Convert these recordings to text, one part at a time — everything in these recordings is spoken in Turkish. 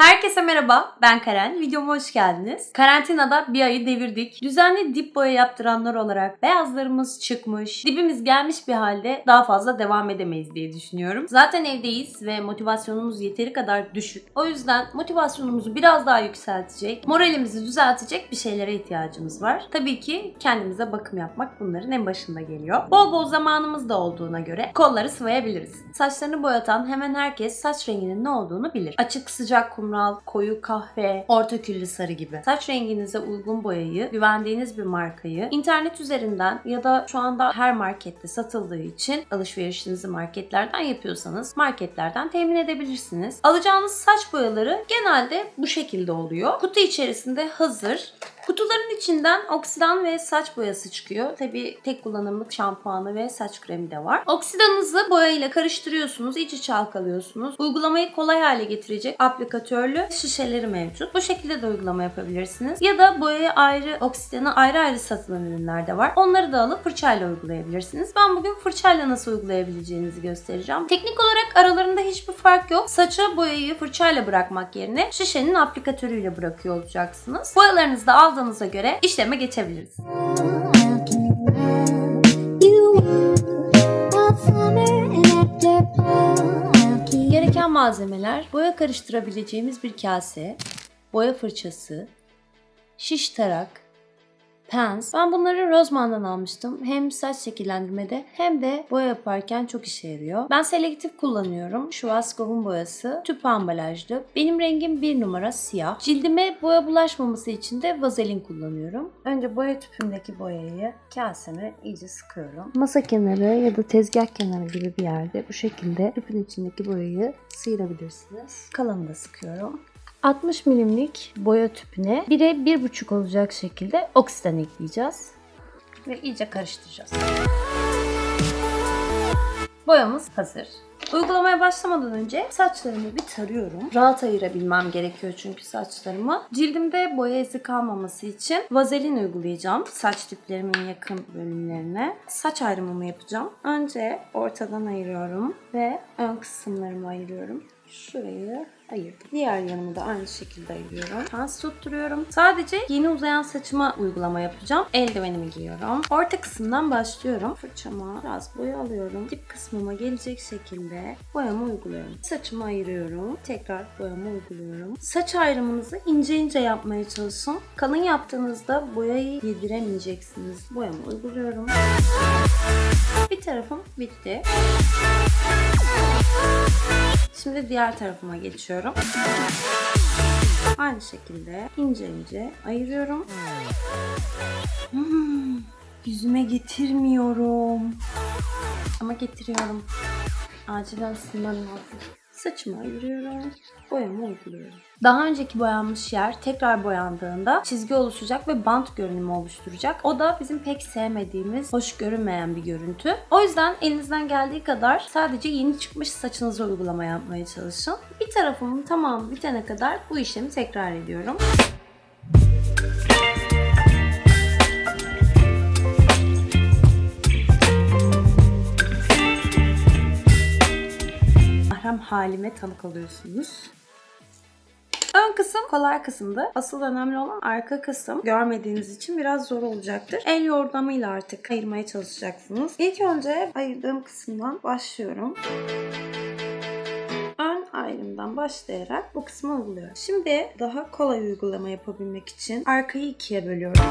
Herkese merhaba, ben Karen. Videoma hoş geldiniz. Karantinada bir ayı devirdik. Düzenli dip boya yaptıranlar olarak beyazlarımız çıkmış, dibimiz gelmiş bir halde daha fazla devam edemeyiz diye düşünüyorum. Zaten evdeyiz ve motivasyonumuz yeteri kadar düşük. O yüzden motivasyonumuzu biraz daha yükseltecek, moralimizi düzeltecek bir şeylere ihtiyacımız var. Tabii ki kendimize bakım yapmak bunların en başında geliyor. Bol bol zamanımız da olduğuna göre kolları sıvayabiliriz. Saçlarını boyatan hemen herkes saç renginin ne olduğunu bilir. Açık sıcak kumral, koyu kahve, orta küllü sarı gibi. Saç renginize uygun boyayı, güvendiğiniz bir markayı internet üzerinden ya da şu anda her markette satıldığı için alışverişinizi marketlerden yapıyorsanız marketlerden temin edebilirsiniz. Alacağınız saç boyaları genelde bu şekilde oluyor. Kutu içerisinde hazır Kutuların içinden oksidan ve saç boyası çıkıyor. Tabi tek kullanımlık şampuanı ve saç kremi de var. Oksidanınızı boyayla karıştırıyorsunuz, iyice çalkalıyorsunuz. Uygulamayı kolay hale getirecek aplikatörlü şişeleri mevcut. Bu şekilde de uygulama yapabilirsiniz. Ya da boyayı ayrı, oksidanı ayrı ayrı satılan ürünler de var. Onları da alıp fırçayla uygulayabilirsiniz. Ben bugün fırçayla nasıl uygulayabileceğinizi göstereceğim. Teknik olarak aralarında hiçbir fark yok. Saça boyayı fırçayla bırakmak yerine şişenin aplikatörüyle bırakıyor olacaksınız. Boyalarınızı da aldığınıza göre işleme geçebiliriz. Gereken malzemeler boya karıştırabileceğimiz bir kase, boya fırçası, şiş tarak, pens. Ben bunları Roseman'dan almıştım. Hem saç şekillendirmede hem de boya yaparken çok işe yarıyor. Ben selektif kullanıyorum. Schwarzkopf'un boyası. Tüp ambalajlı. Benim rengim bir numara siyah. Cildime boya bulaşmaması için de vazelin kullanıyorum. Önce boya tüpümdeki boyayı kaseme iyice sıkıyorum. Masa kenarı ya da tezgah kenarı gibi bir yerde bu şekilde tüpün içindeki boyayı sıyırabilirsiniz. Kalanını da sıkıyorum. 60 milimlik boya tüpüne 1'e 1,5 olacak şekilde oksidan ekleyeceğiz. Ve iyice karıştıracağız. Boyamız hazır. Uygulamaya başlamadan önce saçlarımı bir tarıyorum. Rahat ayırabilmem gerekiyor çünkü saçlarımı. Cildimde boya izi kalmaması için vazelin uygulayacağım saç diplerimin yakın bölümlerine. Saç ayrımımı yapacağım. Önce ortadan ayırıyorum ve ön kısımlarımı ayırıyorum. Şurayı ayırdım. Diğer yanımı da aynı şekilde ayırıyorum. Pens tutturuyorum. Sadece yeni uzayan saçıma uygulama yapacağım. Eldivenimi giyiyorum. Orta kısımdan başlıyorum. Fırçama biraz boya alıyorum. Dip kısmıma gelecek şekilde boyamı uyguluyorum. Saçımı ayırıyorum. Tekrar boyamı uyguluyorum. Saç ayrımınızı ince ince yapmaya çalışın. Kalın yaptığınızda boyayı yediremeyeceksiniz. Boyamı uyguluyorum. Bir tarafım bitti. Şimdi diğer tarafıma geçiyorum. Aynı şekilde ince ince ayırıyorum. Hmm, yüzüme getirmiyorum. Ama getiriyorum. Acilen silmem lazım. Saçımı ayırıyorum. Boyamı uyguluyorum. Daha önceki boyanmış yer tekrar boyandığında çizgi oluşacak ve bant görünümü oluşturacak. O da bizim pek sevmediğimiz, hoş görünmeyen bir görüntü. O yüzden elinizden geldiği kadar sadece yeni çıkmış saçınıza uygulama yapmaya çalışın. Bir tarafımın tamamı bitene kadar bu işlemi tekrar ediyorum. Mahrem halime tanık oluyorsunuz. Ön kısım kolay kısımdı. Asıl önemli olan arka kısım. Görmediğiniz için biraz zor olacaktır. El yordamıyla artık ayırmaya çalışacaksınız. İlk önce ayırdığım kısımdan başlıyorum. Ön ayrımdan başlayarak bu kısmı uyguluyorum. Şimdi daha kolay uygulama yapabilmek için arkayı ikiye bölüyorum.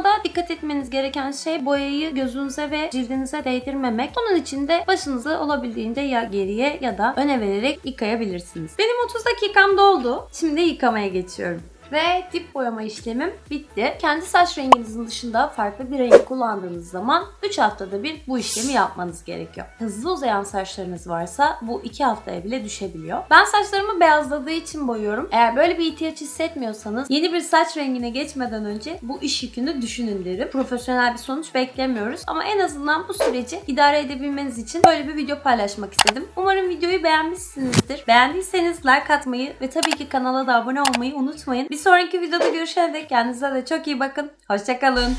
Bitti. Yıkamada dikkat etmeniz gereken şey boyayı gözünüze ve cildinize değdirmemek. Onun için de başınızı olabildiğince ya geriye ya da öne vererek yıkayabilirsiniz. Benim 30 dakikam doldu. Şimdi yıkamaya geçiyorum. Ve dip boyama işlemim bitti. Kendi saç renginizin dışında farklı bir renk kullandığınız zaman 3 haftada bir bu işlemi yapmanız gerekiyor. Hızlı uzayan saçlarınız varsa bu 2 haftaya bile düşebiliyor. Ben saçlarımı beyazladığı için boyuyorum. Eğer böyle bir ihtiyaç hissetmiyorsanız yeni bir saç rengine geçmeden önce bu iş yükünü düşünün derim. Profesyonel bir sonuç beklemiyoruz ama en azından bu süreci idare edebilmeniz için böyle bir video paylaşmak istedim. Umarım videoyu beğenmişsinizdir. Beğendiyseniz like atmayı ve tabii ki kanala da abone olmayı unutmayın. Sonraki videoda görüşene dek kendinize de çok iyi bakın. Hoşçakalın.